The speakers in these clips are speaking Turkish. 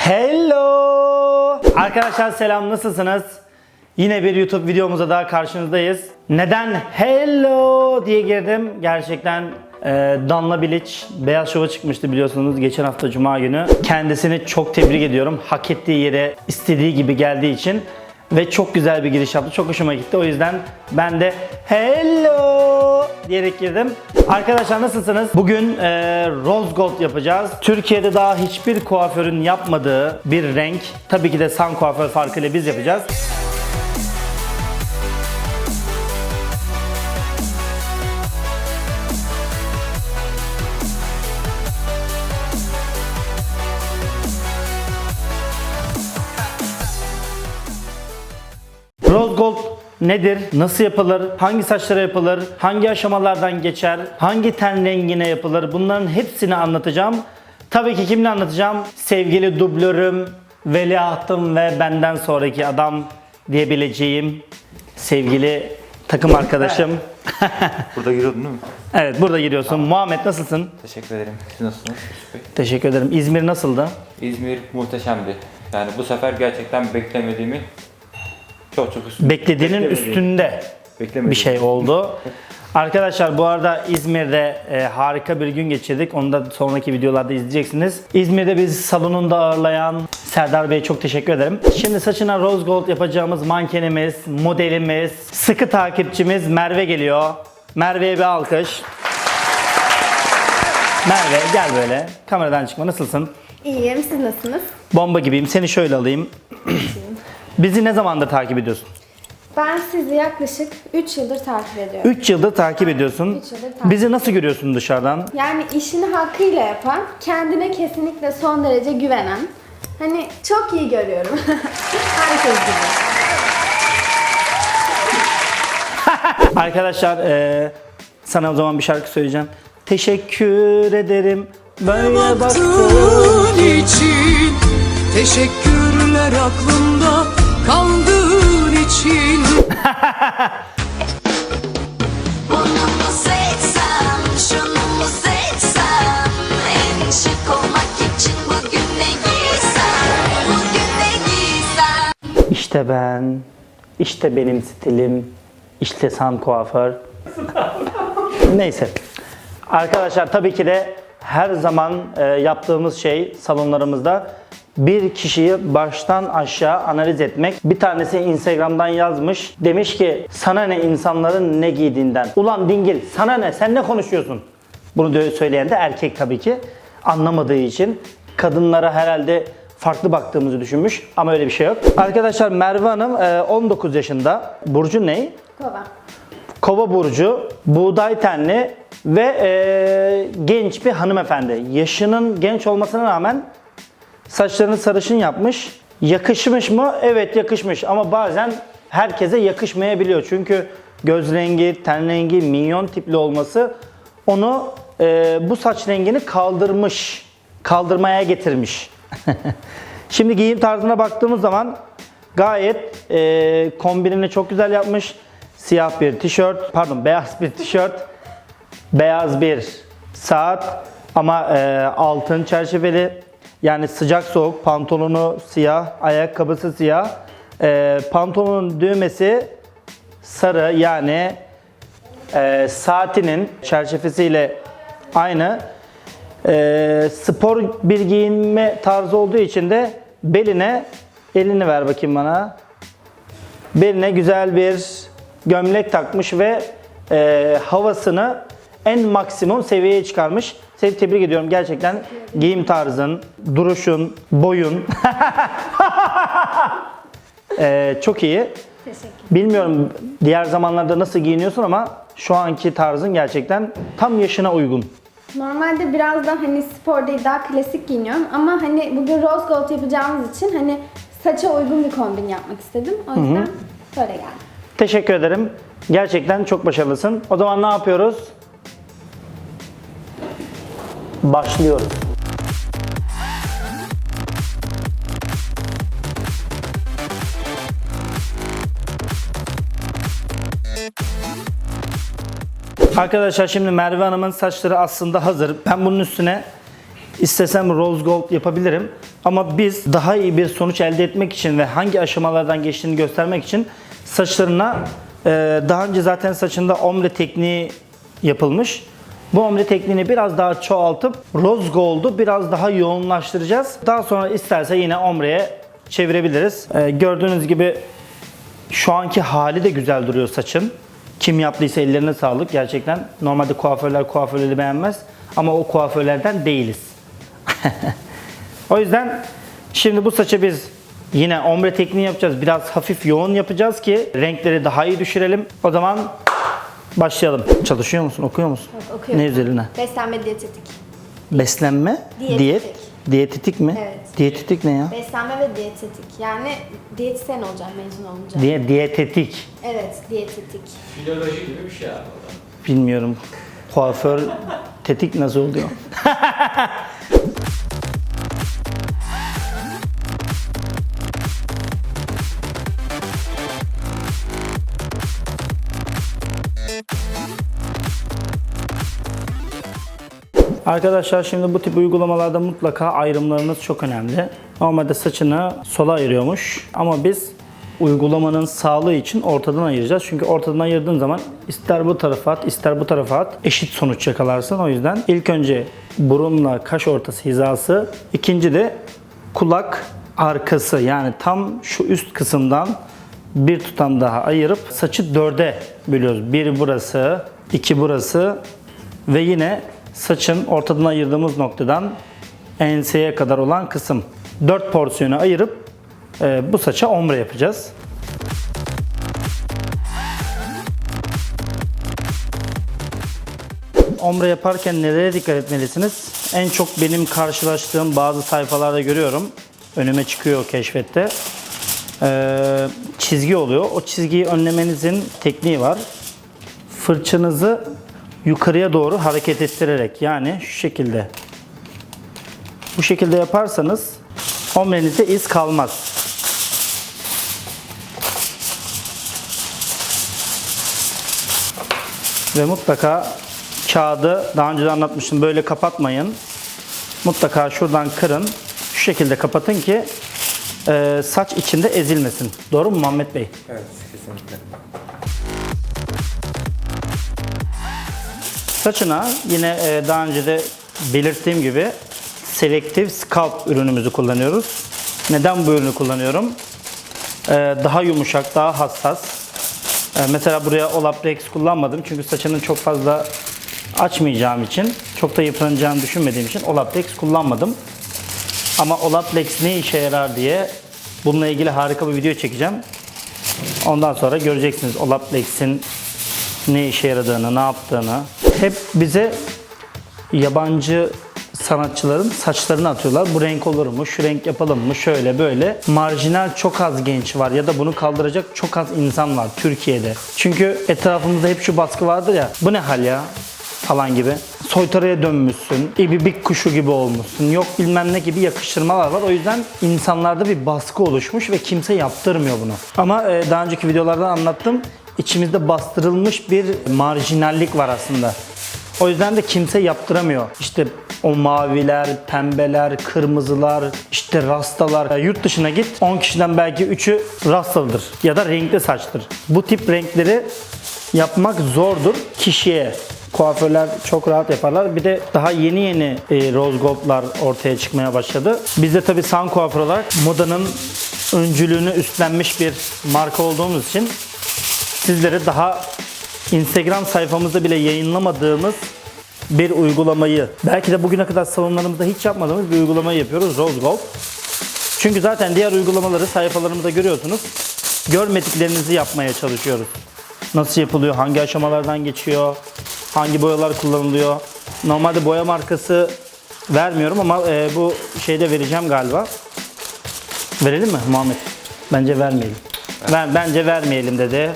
Hello! Arkadaşlar selam nasılsınız? Yine bir YouTube videomuza daha karşınızdayız. Neden hello diye girdim? Gerçekten e, Danla Bilic Beyaz Şov'a çıkmıştı biliyorsunuz geçen hafta Cuma günü. Kendisini çok tebrik ediyorum. Hak ettiği yere istediği gibi geldiği için. Ve çok güzel bir giriş yaptı. Çok hoşuma gitti. O yüzden ben de hello diyerek girdim. Arkadaşlar nasılsınız? Bugün e, rose gold yapacağız. Türkiye'de daha hiçbir kuaförün yapmadığı bir renk. Tabii ki de San Kuaför farkıyla biz yapacağız. Nedir? Nasıl yapılır? Hangi saçlara yapılır? Hangi aşamalardan geçer? Hangi ten rengine yapılır? Bunların hepsini anlatacağım. Tabii ki kimle anlatacağım? Sevgili dublörüm, veliahtım ve benden sonraki adam diyebileceğim sevgili takım arkadaşım. Burada giriyordun değil mi? evet burada giriyorsun. Muhammed nasılsın? Teşekkür ederim. Siz nasılsınız? Teşekkür ederim. İzmir nasıldı? İzmir muhteşemdi. Yani bu sefer gerçekten beklemediğimi çok çok üstün. Beklediğinin üstünde bir şey oldu. Arkadaşlar bu arada İzmir'de e, harika bir gün geçirdik. Onu da sonraki videolarda izleyeceksiniz. İzmir'de bizi salonunda ağırlayan Serdar Bey'e çok teşekkür ederim. Şimdi saçına rose gold yapacağımız mankenimiz, modelimiz, sıkı takipçimiz Merve geliyor. Merve'ye bir alkış. Merve gel böyle. Kameradan çıkma. Nasılsın? İyiyim, siz nasılsınız? Bomba gibiyim. Seni şöyle alayım. Bizi ne zamandır takip ediyorsun? Ben sizi yaklaşık 3 yıldır takip ediyorum. 3 yıldır takip ediyorsun. Üç yıldır takip Bizi nasıl görüyorsun dışarıdan? Yani işini hakkıyla yapan, kendine kesinlikle son derece güvenen, hani çok iyi görüyorum. Herkes gibi. Arkadaşlar eee, sana o zaman bir şarkı söyleyeceğim. Teşekkür ederim. Böyle baktın. baktığın için Teşekkürler aklımda kaldığın için Bunu mu seçsem, şunu mu seçsem En şık olmak için bugün ne giysem Bugün ne giysem İşte ben. işte benim stilim. işte San Kuaför. Neyse. Arkadaşlar tabii ki de her zaman e, yaptığımız şey salonlarımızda bir kişiyi baştan aşağı analiz etmek. Bir tanesi Instagram'dan yazmış. Demiş ki sana ne insanların ne giydiğinden. Ulan dingil sana ne sen ne konuşuyorsun? Bunu söyleyen de erkek tabii ki. Anlamadığı için kadınlara herhalde farklı baktığımızı düşünmüş ama öyle bir şey yok. Arkadaşlar Merve Hanım e, 19 yaşında. Burcu ne? Kova. Kova burcu, buğday tenli ve e, genç bir hanımefendi. Yaşının genç olmasına rağmen saçlarını sarışın yapmış. Yakışmış mı? Evet yakışmış ama bazen herkese yakışmayabiliyor. Çünkü göz rengi, ten rengi, minyon tipli olması onu e, bu saç rengini kaldırmış, kaldırmaya getirmiş. Şimdi giyim tarzına baktığımız zaman gayet e, kombinini çok güzel yapmış. Siyah bir tişört, pardon beyaz bir tişört, beyaz bir saat ama e, altın çerçeveli. Yani sıcak soğuk pantolonu siyah, ayakkabısı siyah. E, pantolonun düğmesi sarı yani e, saatinin çerçevesiyle aynı. E, spor bir giyinme tarzı olduğu için de beline elini ver bakayım bana. Beline güzel bir gömlek takmış ve e, havasını en maksimum seviyeye çıkarmış. Seni tebrik ediyorum gerçekten. Giyim tarzın, duruşun, boyun e, çok iyi. Teşekkür. Bilmiyorum diğer zamanlarda nasıl giyiniyorsun ama şu anki tarzın gerçekten tam yaşına uygun. Normalde biraz da hani spor değil daha klasik giyiniyorum ama hani bugün rose gold yapacağımız için hani saça uygun bir kombin yapmak istedim. O yüzden böyle geldim. Teşekkür ederim. Gerçekten çok başarılısın. O zaman ne yapıyoruz? Başlıyoruz. Arkadaşlar şimdi Merve Hanım'ın saçları aslında hazır. Ben bunun üstüne İstesem rose gold yapabilirim. Ama biz daha iyi bir sonuç elde etmek için ve hangi aşamalardan geçtiğini göstermek için saçlarına e, daha önce zaten saçında ombre tekniği yapılmış. Bu ombre tekniğini biraz daha çoğaltıp rose gold'u biraz daha yoğunlaştıracağız. Daha sonra isterse yine ombreye çevirebiliriz. E, gördüğünüz gibi şu anki hali de güzel duruyor saçın. Kim yaptıysa ellerine sağlık. Gerçekten normalde kuaförler kuaförleri beğenmez. Ama o kuaförlerden değiliz. o yüzden şimdi bu saçı biz yine ombre tekniği yapacağız. Biraz hafif yoğun yapacağız ki renkleri daha iyi düşürelim. O zaman başlayalım. Çalışıyor musun? Okuyor musun? Yok, okuyorum. Ne üzerine? Beslenme diyetetik. Beslenme, Diyetetik. diyet, diyetetik mi? Evet. Diyetetik ne ya? Beslenme ve diyetetik. Yani diyetisyen olacağım mezun olunca. Diye, diyetetik. Evet, diyetetik. Filoloji gibi bir şey abi. Bilmiyorum. Kuaför tetik nasıl oluyor? Arkadaşlar şimdi bu tip uygulamalarda mutlaka ayrımlarınız çok önemli. Normalde saçını sola ayırıyormuş ama biz uygulamanın sağlığı için ortadan ayıracağız. Çünkü ortadan ayırdığın zaman ister bu tarafa at ister bu tarafa at eşit sonuç yakalarsın. O yüzden ilk önce burunla kaş ortası hizası, ikinci de kulak arkası yani tam şu üst kısımdan bir tutam daha ayırıp saçı dörde bölüyoruz. Bir burası, iki burası ve yine saçın ortadan ayırdığımız noktadan enseye kadar olan kısım. 4 porsiyona ayırıp e, bu saça ombre yapacağız. Ombre yaparken nelere dikkat etmelisiniz? En çok benim karşılaştığım bazı sayfalarda görüyorum. Önüme çıkıyor keşfette. Ee, çizgi oluyor. O çizgiyi önlemenizin tekniği var fırçanızı yukarıya doğru hareket ettirerek yani şu şekilde bu şekilde yaparsanız omrenizde iz kalmaz. Ve mutlaka kağıdı daha önce de anlatmıştım böyle kapatmayın. Mutlaka şuradan kırın. Şu şekilde kapatın ki e, saç içinde ezilmesin. Doğru mu Muhammed Bey? Evet kesinlikle. Saçına yine e, daha önce de belirttiğim gibi selektif scalp ürünümüzü kullanıyoruz. Neden bu ürünü kullanıyorum? E, Daha yumuşak, daha hassas. E, Mesela buraya Olaplex kullanmadım çünkü saçını çok fazla açmayacağım için, çok da yıpranacağını düşünmediğim için Olaplex kullanmadım. Ama Olaplex ne işe yarar diye bununla ilgili harika bir video çekeceğim. Ondan sonra göreceksiniz Olaplex'in ne işe yaradığını, ne yaptığını. Hep bize yabancı sanatçıların saçlarını atıyorlar. Bu renk olur mu? Şu renk yapalım mı? Şöyle böyle. Marjinal çok az genç var ya da bunu kaldıracak çok az insan var Türkiye'de. Çünkü etrafımızda hep şu baskı vardır ya. Bu ne hal ya? falan gibi. Soytarıya dönmüşsün, ibibik kuşu gibi olmuşsun, yok bilmem ne gibi yakıştırmalar var. O yüzden insanlarda bir baskı oluşmuş ve kimse yaptırmıyor bunu. Ama e, daha önceki videolarda anlattım. İçimizde bastırılmış bir marjinallik var aslında. O yüzden de kimse yaptıramıyor. İşte o maviler, pembeler, kırmızılar, işte rastalar. Yurt dışına git 10 kişiden belki 3'ü rastalıdır ya da renkli saçtır. Bu tip renkleri yapmak zordur kişiye. Kuaförler çok rahat yaparlar. Bir de daha yeni yeni e, rose gold'lar ortaya çıkmaya başladı. Biz de tabii Sun Kuaför olarak modanın öncülüğünü üstlenmiş bir marka olduğumuz için sizlere daha Instagram sayfamızda bile yayınlamadığımız bir uygulamayı, belki de bugüne kadar salonlarımızda hiç yapmadığımız bir uygulamayı yapıyoruz Rose Gold. Çünkü zaten diğer uygulamaları sayfalarımızda görüyorsunuz. Görmediklerinizi yapmaya çalışıyoruz. Nasıl yapılıyor, hangi aşamalardan geçiyor, hangi boyalar kullanılıyor. Normalde boya markası vermiyorum ama e, bu şeyde vereceğim galiba. Verelim mi Muhammed? Bence vermeyelim. Ben, bence vermeyelim dedi.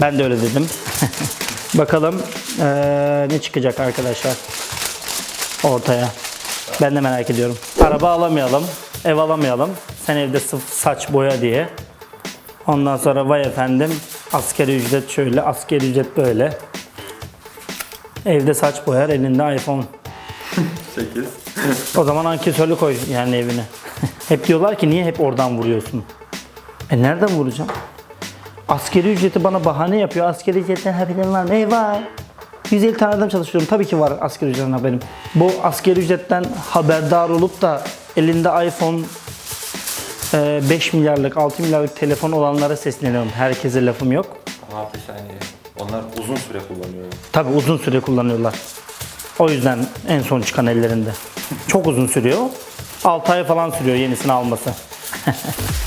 Ben de öyle dedim. Bakalım eee, ne çıkacak arkadaşlar ortaya. Ben de merak ediyorum. Araba alamayalım, ev alamayalım. Sen evde sırf saç boya diye. Ondan sonra vay efendim askeri ücret şöyle, askeri ücret böyle. Evde saç boyar, elinde iPhone. 8. o zaman ankesörlü koy yani evine. hep diyorlar ki niye hep oradan vuruyorsun? E nereden vuracağım? Askeri ücreti bana bahane yapıyor. Askeri ücretten haberin var mı? Eyvah! 150 tane adam çalışıyorum. Tabii ki var askeri ücretten haberim. Bu askeri ücretten haberdar olup da elinde iPhone e, 5 milyarlık, 6 milyarlık telefon olanlara sesleniyorum. Herkese lafım yok. Ama bir saniye. Onlar uzun süre kullanıyor. Tabii uzun süre kullanıyorlar. O yüzden en son çıkan ellerinde. Çok uzun sürüyor. 6 ay falan sürüyor yenisini alması.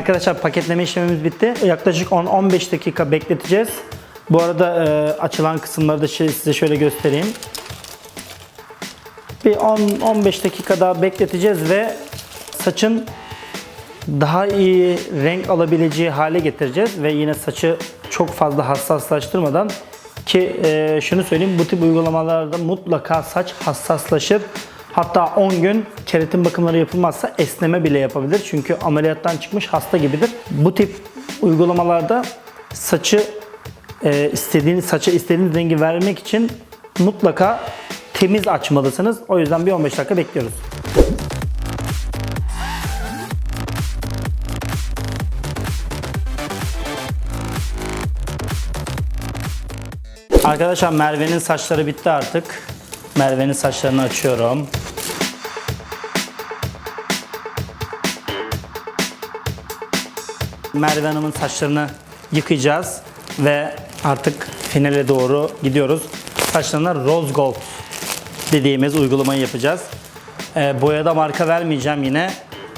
Arkadaşlar paketleme işlemimiz bitti. Yaklaşık 10-15 dakika bekleteceğiz. Bu arada e, açılan kısımları da size şöyle göstereyim. Bir 10-15 dakika daha bekleteceğiz ve saçın daha iyi renk alabileceği hale getireceğiz ve yine saçı çok fazla hassaslaştırmadan ki e, şunu söyleyeyim bu tip uygulamalarda mutlaka saç hassaslaşır. Hatta 10 gün keratin bakımları yapılmazsa esneme bile yapabilir. Çünkü ameliyattan çıkmış hasta gibidir. Bu tip uygulamalarda saçı e, istediğiniz saça istediğiniz rengi vermek için mutlaka temiz açmalısınız. O yüzden bir 15 dakika bekliyoruz. Arkadaşlar Merve'nin saçları bitti artık. Merve'nin saçlarını açıyorum. Merve Hanım'ın saçlarını yıkayacağız ve artık finale doğru gidiyoruz. Saçlarına rose gold dediğimiz uygulamayı yapacağız. Ee, boyada marka vermeyeceğim yine.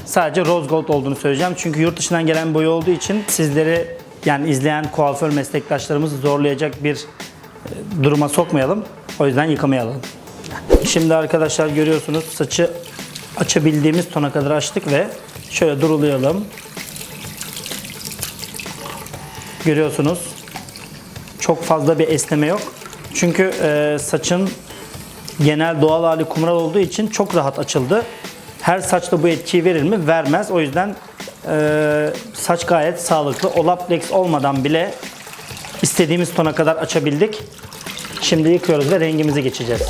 Sadece rose gold olduğunu söyleyeceğim. Çünkü yurt dışından gelen boya olduğu için sizleri yani izleyen kuaför meslektaşlarımızı zorlayacak bir e, duruma sokmayalım. O yüzden yıkamayalım. Şimdi arkadaşlar görüyorsunuz saçı açabildiğimiz tona kadar açtık ve şöyle durulayalım. Görüyorsunuz. Çok fazla bir esneme yok. Çünkü e, saçın genel doğal hali kumral olduğu için çok rahat açıldı. Her saçta bu etkiyi verir mi? Vermez. O yüzden e, saç gayet sağlıklı. Olaplex olmadan bile istediğimiz tona kadar açabildik. Şimdi yıkıyoruz ve rengimizi geçeceğiz.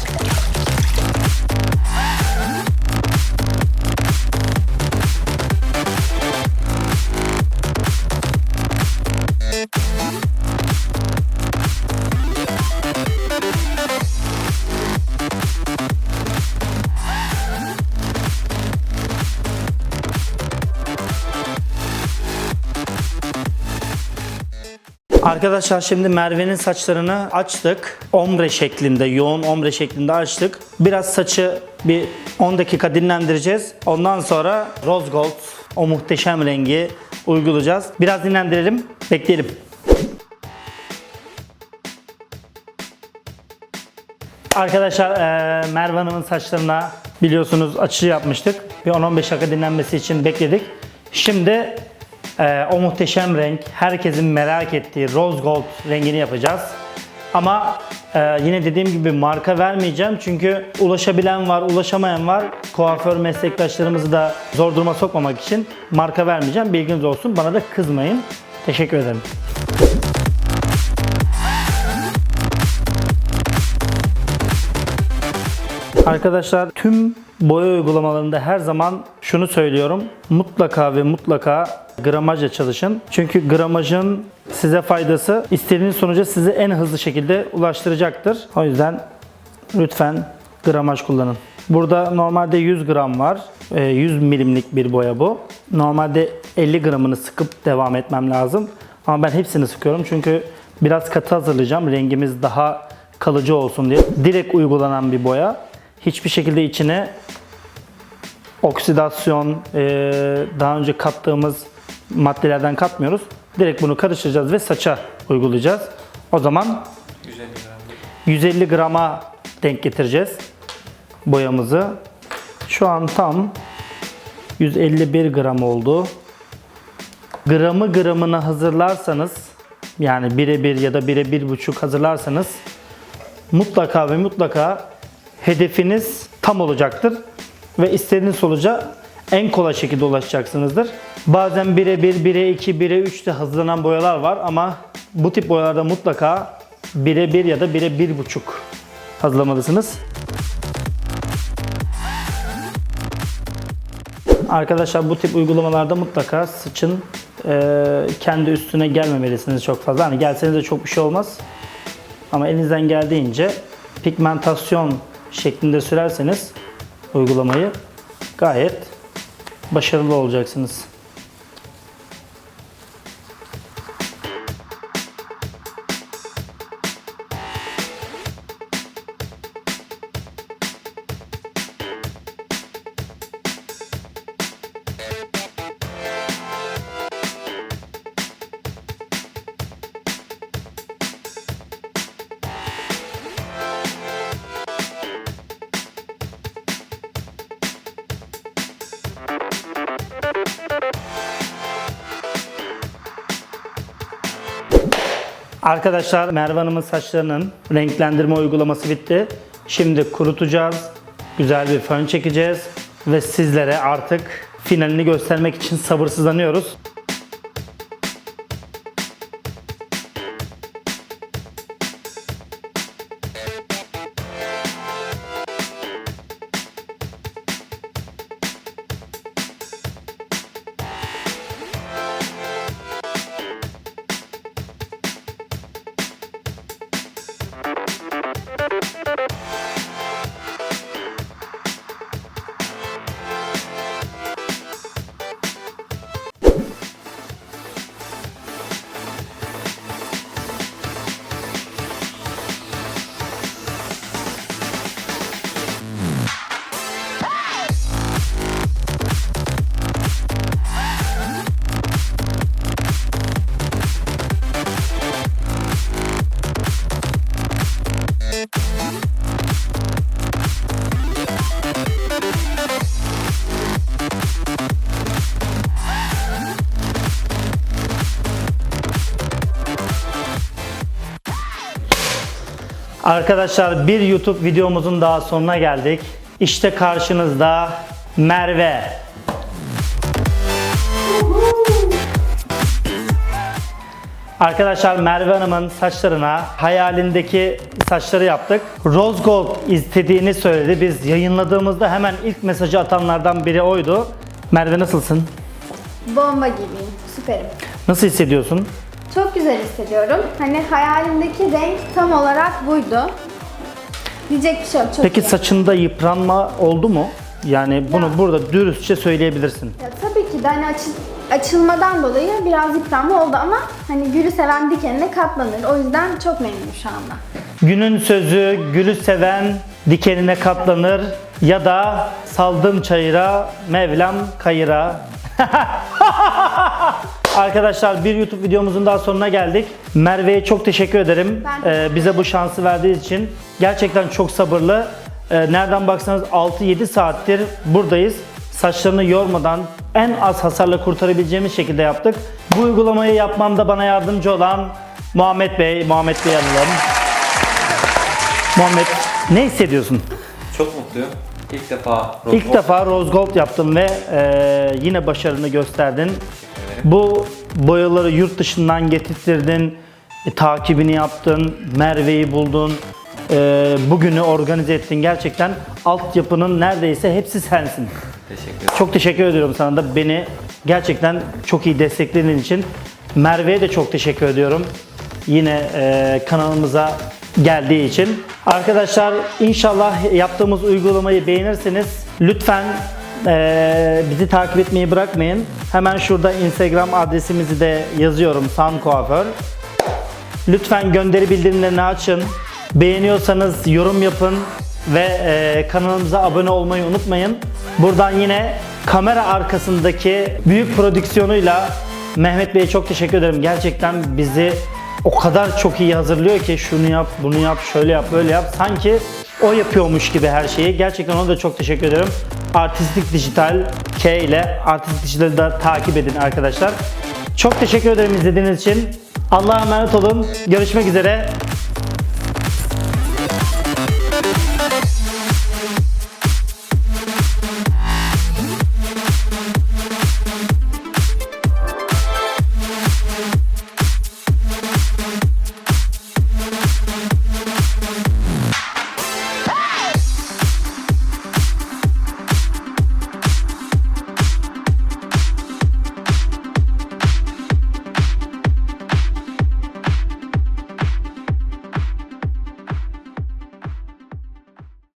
Arkadaşlar şimdi Merve'nin saçlarını açtık. Ombre şeklinde, yoğun ombre şeklinde açtık. Biraz saçı bir 10 dakika dinlendireceğiz. Ondan sonra rose gold, o muhteşem rengi uygulayacağız. Biraz dinlendirelim, bekleyelim. Arkadaşlar eee Merve Hanım'ın saçlarına biliyorsunuz açı yapmıştık. Bir 10-15 dakika dinlenmesi için bekledik. Şimdi eee, o muhteşem renk, herkesin merak ettiği rose gold rengini yapacağız. Ama eee, yine dediğim gibi marka vermeyeceğim çünkü ulaşabilen var, ulaşamayan var. Kuaför meslektaşlarımızı da zor duruma sokmamak için marka vermeyeceğim. Bilginiz olsun. Bana da kızmayın. Teşekkür ederim. Arkadaşlar tüm boya uygulamalarında her zaman şunu söylüyorum. Mutlaka ve mutlaka gramajla çalışın. Çünkü gramajın size faydası istediğiniz sonuca sizi en hızlı şekilde ulaştıracaktır. O yüzden lütfen gramaj kullanın. Burada normalde 100 gram var. Ee, 100 milimlik bir boya bu. Normalde 50 gramını sıkıp devam etmem lazım. Ama ben hepsini sıkıyorum çünkü biraz katı hazırlayacağım. Rengimiz daha kalıcı olsun diye. Direkt uygulanan bir boya. Hiçbir şekilde içine oksidasyon, e, daha önce kattığımız maddelerden katmıyoruz. Direkt bunu karıştıracağız ve saça uygulayacağız. O zaman 150 gram. 150 grama denk getireceğiz boyamızı. Şu an tam 151 gram oldu. Gramı gramına hazırlarsanız yani birebir ya da bire bir buçuk hazırlarsanız mutlaka ve mutlaka hedefiniz tam olacaktır ve istediğiniz sonuca en kolay şekilde ulaşacaksınızdır. Bazen 1'e 1, 1'e 2, 1'e 3 de hazırlanan boyalar var ama bu tip boyalarda mutlaka 1'e 1 ya da 1'e 1,5 hazırlamalısınız. Arkadaşlar bu tip uygulamalarda mutlaka sıçın e, kendi üstüne gelmemelisiniz çok fazla. Hani gelseniz de çok bir şey olmaz. Ama elinizden geldiğince pigmentasyon şeklinde sürerseniz uygulamayı gayet başarılı olacaksınız. Arkadaşlar Merve Hanım'ın saçlarının renklendirme uygulaması bitti. Şimdi kurutacağız. Güzel bir fön çekeceğiz. Ve sizlere artık finalini göstermek için sabırsızlanıyoruz. Arkadaşlar bir YouTube videomuzun daha sonuna geldik. İşte karşınızda Merve. Arkadaşlar Merve Hanım'ın saçlarına hayalindeki saçları yaptık. Rose Gold istediğini söyledi. Biz yayınladığımızda hemen ilk mesajı atanlardan biri oydu. Merve nasılsın? Bomba gibiyim. Süperim. Nasıl hissediyorsun? Çok güzel hissediyorum. Hani hayalimdeki renk tam olarak buydu. Diyecek bir şey yok. Çok Peki iyi. saçında yıpranma oldu mu? Yani bunu Ya. burada dürüstçe söyleyebilirsin. Ya tabii ki de hani açı- açılmadan dolayı biraz yıpranma oldu ama hani gülü seven dikenine katlanır. O yüzden çok memnunum şu anda. Günün sözü gülü seven dikenine katlanır ya da saldım çayıra Mevlam kayıra. Arkadaşlar bir YouTube videomuzun daha sonuna geldik. Merve'ye çok teşekkür ederim. Ee, bize bu şansı verdiği için. Gerçekten çok sabırlı. Ee, nereden baksanız 6-7 saattir buradayız. Saçlarını yormadan en az hasarla kurtarabileceğimiz şekilde yaptık. Bu uygulamayı yapmamda bana yardımcı olan Muhammed Bey, Muhammed Bey alalım. Muhammed ne hissediyorsun? Çok mutluyum. İlk defa Rose İlk Gold- defa Rose Gold yaptın ve e, yine başarını gösterdin. Bu boyaları yurt dışından getirttirdin, e, takibini yaptın, Merve'yi buldun, e, bugünü organize ettin. Gerçekten altyapının neredeyse hepsi sensin. Teşekkür ederim. Çok teşekkür ediyorum sana da beni gerçekten çok iyi desteklediğin için. Merve'ye de çok teşekkür ediyorum. Yine e, kanalımıza geldiği için. Arkadaşlar inşallah yaptığımız uygulamayı beğenirsiniz. Lütfen e, bizi takip etmeyi bırakmayın. Hemen şurada Instagram adresimizi de yazıyorum. San Kuaför. Lütfen gönderi bildirimlerini açın. Beğeniyorsanız yorum yapın ve e, kanalımıza abone olmayı unutmayın. Buradan yine kamera arkasındaki büyük prodüksiyonuyla Mehmet Bey'e çok teşekkür ederim. Gerçekten bizi o kadar çok iyi hazırlıyor ki şunu yap, bunu yap, şöyle yap, böyle yap. Sanki o yapıyormuş gibi her şeyi. Gerçekten ona da çok teşekkür ederim. Artistik Dijital K ile Artistik Dijital'i da takip edin arkadaşlar. Çok teşekkür ederim izlediğiniz için. Allah'a emanet olun. Görüşmek üzere.